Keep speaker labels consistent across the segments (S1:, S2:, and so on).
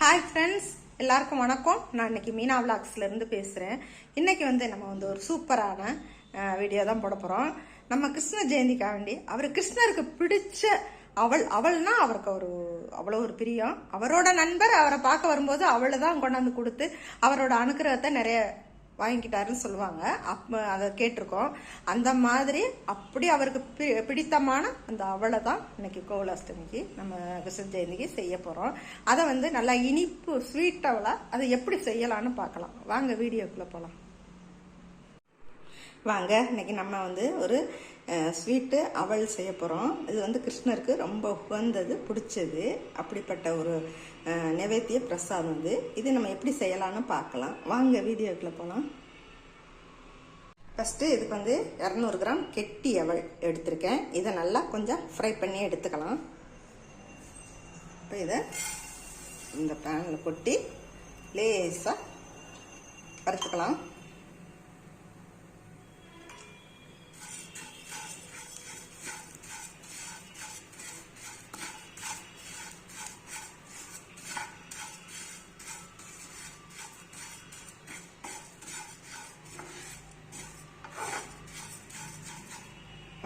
S1: Hi friends எல்லாருக்கும் வணக்கம். நான் இன்னைக்கு மீனா விளாக்ஸ்லேருந்து பேசுகிறேன் இன்றைக்கி வந்து நம்ம வந்து ஒரு சூப்பரான வீடியோ தான் போட போகிறோம் நம்ம கிருஷ்ண ஜெயந்திக்கா வேண்டி அவர் கிருஷ்ணருக்கு பிடிச்ச அவள் அவள்னா அவருக்கு ஒரு அவ்வளோ ஒரு பிரியம். அவரோட நண்பர் அவரை பார்க்க வரும்போது அவளை தான் கொண்டாந்து கொடுத்து அவரோட அனுக்கிரகத்தை நிறைய வாங்கிக்கிட்டாருன்னு சொல்லுவாங்க. அப்போ அதை கேட்டிருக்கோம். அந்த மாதிரி அப்படி அவருக்கு பி- பிடித்தமான அந்த அவளை தான் இன்னைக்கு கோகுலாஷ்டமிக்கு நம்ம கிருஷ்ண ஜெயந்திக்கு செய்ய போகிறோம் அதை வந்து நல்லா இனிப்பு ஸ்வீட் அவளை அதை எப்படி செய்யலான்னு பார்க்கலாம். வாங்க வீடியோக்குள்ளே போகலாம் வாங்க இன்னைக்கு நம்ம வந்து ஒரு ஸ்வீட்டு அவல் செய்ய போகிறோம் இது வந்து கிருஷ்ணருக்கு ரொம்ப உகந்தது பிடிச்சது. அப்படிப்பட்ட ஒரு அஹ், நைவேத்திய பிரசாதம் இது. இது நம்ம எப்படி செய்யலான்னு பார்க்கலாம். வாங்க வீடியோக்குள்ளே போகலாம் ஃபஸ்ட்டு இதுக்கு வந்து இரநூறு கிராம் கெட்டி அவல் எடுத்திருக்கேன். இதை நல்லா கொஞ்சம் ஃப்ரை பண்ணி எடுத்துக்கலாம். இப்போ இதை இந்த பேனில் கொட்டி லேசாக வறுத்துக்கலாம்.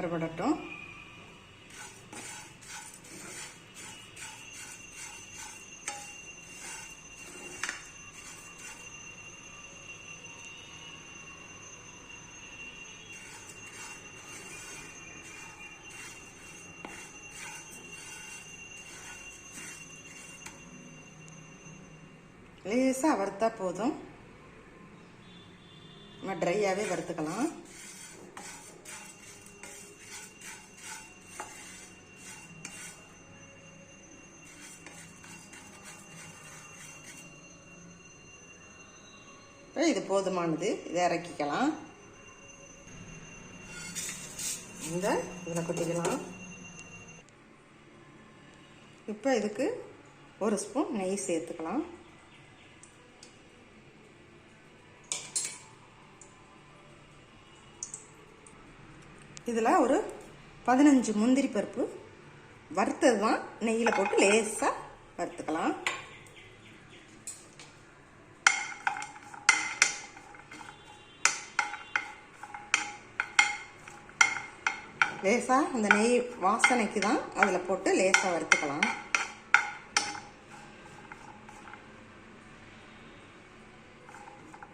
S1: வறுபடட்டும் லேசாக வறுத்தா போதும். நம்ம ட்ரையாகவே வறுத்துக்கலாம். இது போதுமானது. இதை இறக்கிக்கலாம். இந்த இதில் கொட்டிக்கலாம். இப்போ இதுக்கு ஒரு ஸ்பூன் நெய் சேர்த்துக்கலாம். இதில் ஒரு பதினஞ்சு முந்திரி பருப்பு வறுத்தது தான் நெய்யில் போட்டு லேசாக வறுத்துக்கலாம். லேசாக அந்த நெய் வாசனைக்கு தான் அதில் போட்டு லேசாக வறுத்துக்கலாம்.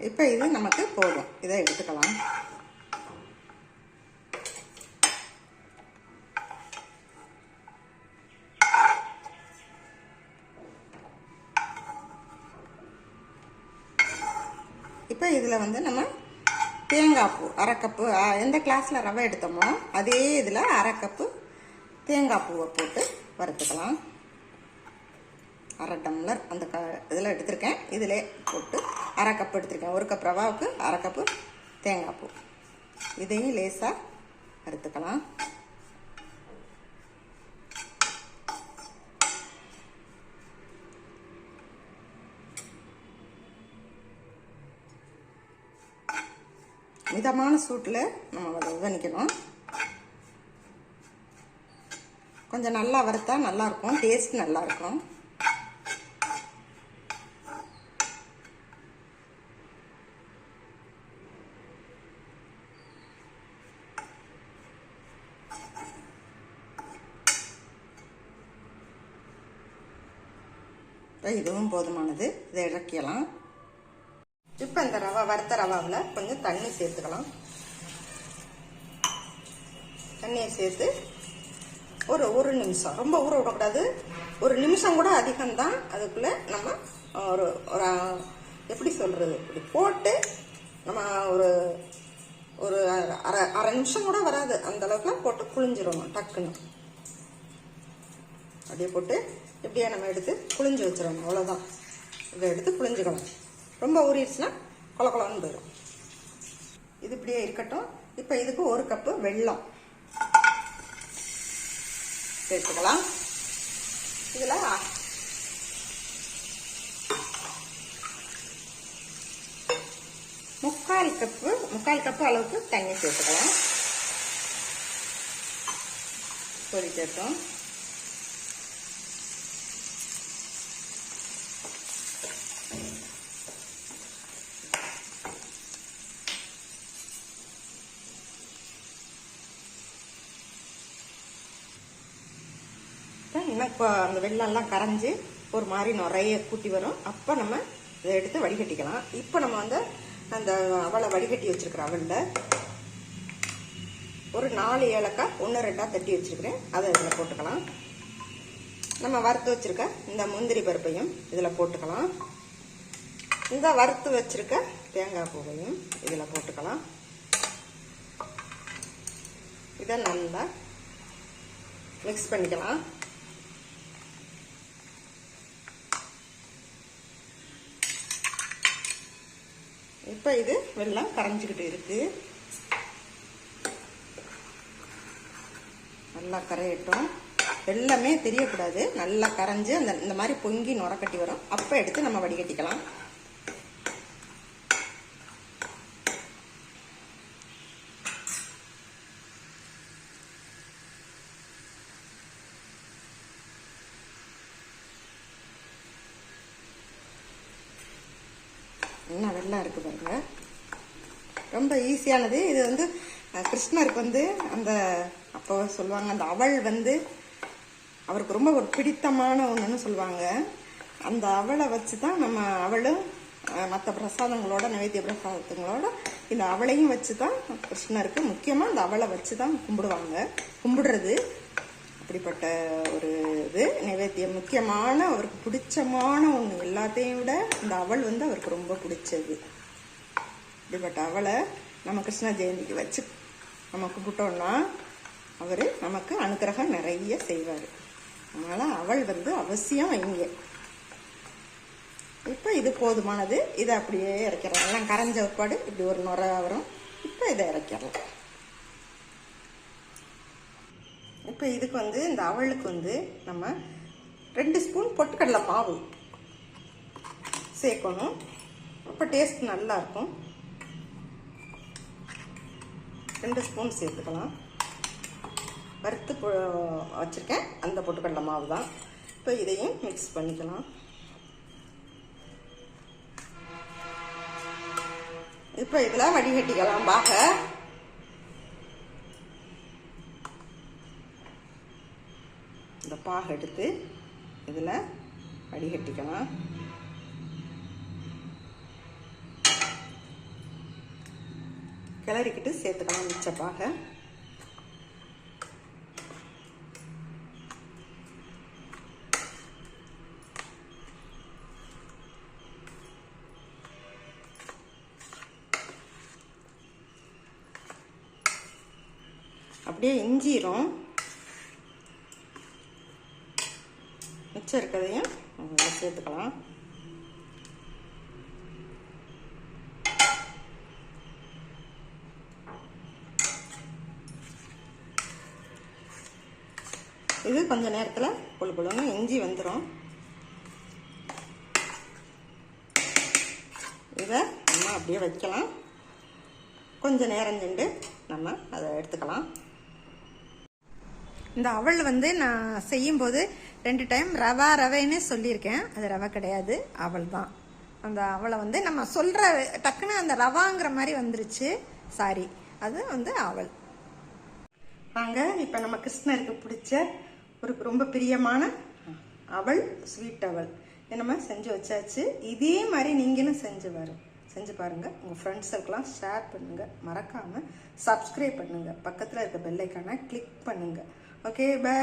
S1: இப்போ இது நமக்கு போதும். இதை எடுத்துக்கலாம். இப்போ இதில் வந்து நம்ம தேங்காய் பூ அரை கப்பு எந்த கிளாஸில் ரவை எடுத்தோமோ அதே இதில் அரை கப்பு தேங்காய் பூவை போட்டு வறுத்துக்கலாம். அரை டம்ளர் அந்த க இதில் எடுத்திருக்கேன். இதிலே போட்டு அரை கப் எடுத்திருக்கேன். ஒரு கப் ரவாவுக்கு அரை கப்பு தேங்காய் பூ. இதையும் லேசாக வறுத்துக்கலாம். மிதமான சூட்டில் நம்ம அதை வதனிக்கணும் கொஞ்சம் நல்லா வறுத்தா நல்லாயிருக்கும் டேஸ்ட் நல்லா இருக்கும். இதுவும் போதுமானது. இதை இறக்கிடலாம். இப்போ இந்த ரவா வறுத்த ரவாவில் கொஞ்சம் தண்ணி சேர்த்துக்கலாம். தண்ணியை சேர்த்து ஒரு ஒரு நிமிஷம். ரொம்ப ஊற விடக்கூடாது. ஒரு நிமிஷம் கூட அதிகம்தான். அதுக்குள்ளே நம்ம ஒரு ஒரு எப்படி சொல்கிறது இப்படி போட்டு நம்ம ஒரு ஒரு அரை அரை நிமிஷம் கூட வராது. அந்தளவுக்கு போட்டு புளிஞ்சிடணும் டக்குன்னு. அப்படியே போட்டு இப்படியே நம்ம எடுத்து புளிஞ்சு வச்சிடணும். அவ்வளோதான் இதை எடுத்து புளிஞ்சுக்கலாம் ரொம்ப ஊறிடுச்சுன்னா கொல கொலன்னு போயிடும் இது இப்படியே இருக்கட்டும். இப்போ இதுக்கு ஒரு கப்பு வெல்லம். சேர்த்துக்கலாம். இதில் முக்கால் கப்பு முக்கால் கப்பு அளவுக்கு தண்ணி சேர்த்துக்கலாம். கொதிக்கட்டும் இன்னும் இப்போ அந்த வெள்ளம்லாம் கரைஞ்சி ஒரு மாதிரி நிறைய கூட்டி வரும். அப்போ நம்ம இதை எடுத்து வடிகட்டிக்கலாம். இப்போ நம்ம வந்து அந்த அவளை வடிகட்டி வச்சுருக்கிற அவளில் ஒரு நாலு ஏலக்காய் ஒன்று ரெண்டாக தட்டி வச்சுருக்கிறேன். அதை இதில் போட்டுக்கலாம். நம்ம வறுத்து வச்சுருக்க இந்த முந்திரி பருப்பையும் இதில் போட்டுக்கலாம். இந்த வறுத்து வச்சுருக்க தேங்காய் பூவையும் இதில் போட்டுக்கலாம். இதை நல்லா மிக்ஸ் பண்ணிக்கலாம். இப்போ இது வெள்ளம் கரைஞ்சிக்கிட்டு இருக்கு. நல்லா கரையட்டும். வெள்ளமே தெரியக்கூடாது. நல்லா கரைஞ்சு அந்த இந்த மாதிரி பொங்கி நுரக்கட்டி வரும். அப்போ எடுத்து நம்ம வடிகட்டிக்கலாம். என்ன வெள்ளம் இருக்குது பாருங்க. ரொம்ப ஈஸியானது இது வந்து கிருஷ்ணருக்கு வந்து அந்த அப்போ சொல்லுவாங்க அந்த அவள் வந்து அவருக்கு ரொம்ப ஒரு பிடித்தமான ஒன்றுன்னு சொல்லுவாங்க. அந்த அவளை வச்சு தான் நம்ம அவளும் மற்ற பிரசாதங்களோட நைவேத்திய பிரசாதங்களோட இந்த அவளையும் வச்சு தான் கிருஷ்ணருக்கு முக்கியமாக அந்த அவளை வச்சு தான் கும்பிடுவாங்க. கும்பிடுறது. அப்படிப்பட்ட ஒரு இது நைவேத்தியம். முக்கியமான அவருக்கு பிடிச்சமான ஒன்று எல்லாத்தையும் விட இந்த அவள் வந்து அவருக்கு ரொம்ப பிடிச்சது. இப்படிப்பட்ட அவளை நம்ம கிருஷ்ண ஜெயந்திக்கு வச்சு நம்ம கும்பிட்டோம்னா அவர் நமக்கு அனுக்கிரகம் நிறைய செய்வார். அதனால் அவள் வந்து அவசியம் வைங்க இப்போ இது போதுமானது. இதை அப்படியே இறக்கிறோம். எல்லாம் கரைஞ்ச ஒருபாடு இப்படி ஒரு நுரை வரும். இப்போ இதை இறக்கிடலாம் இப்போ இதுக்கு வந்து இந்த அவளுக்கு வந்து நம்ம ரெண்டு ஸ்பூன் பொட்டுக்கடலை மாவு சேர்க்கணும். அப்போ டேஸ்ட் நல்லாயிருக்கும் ரெண்டு ஸ்பூன் சேர்த்துக்கலாம். வறுத்து வச்சுருக்கேன். அந்த பொட்டுக்கடலை மாவு தான். இப்போ இதையும் மிக்ஸ் பண்ணிக்கலாம். இப்போ இதில் வடிகட்டிக்கலாம். பாக இந்த எடுத்து இதில் வடிகட்டிக்கலாம். கிளறிக்கிட்டு சேர்த்துக்கலாம் மிச்ச பாக. அப்படியே இஞ்சிரும். இருக்கிறதையும் சேர்த்துக்கலாம். இது கொஞ்சம் நேரத்தில் புழு புழுன்னு இஞ்சி வந்துடும் இதை நம்ம அப்படியே வைக்கலாம். கொஞ்சம் நேரம் சென்று நம்ம அதை எடுத்துக்கலாம். இந்த அவள் வந்து நான் செய்யும்போது ரெண்டு டைம் ரவா ரவைன்னு சொல்லியிருக்கேன். அது ரவை கிடையாது அவள் தான் அந்த அவளை வந்து நம்ம சொல்கிற டக்குன்னு அந்த ரவாங்கிற மாதிரி வந்துருச்சு. சாரி அது வந்து அவள். வாங்க இப்போ நம்ம கிருஷ்ணருக்கு பிடிச்ச ஒரு ரொம்ப பிரியமான அவள் ஸ்வீட் அவள். இதை நம்ம செஞ்சு வச்சாச்சு. இதே மாதிரி நீங்களும் செஞ்சு வரும் செஞ்சு பாருங்கள் உங்கள் ஃப்ரெண்ட்ஸுக்கெல்லாம் ஷேர் பண்ணுங்கள் மறக்காமல் சப்ஸ்கிரைப் பண்ணுங்கள் பக்கத்தில் இருக்க பெல்லைக்கான கிளிக் பண்ணுங்கள் ஓகே பை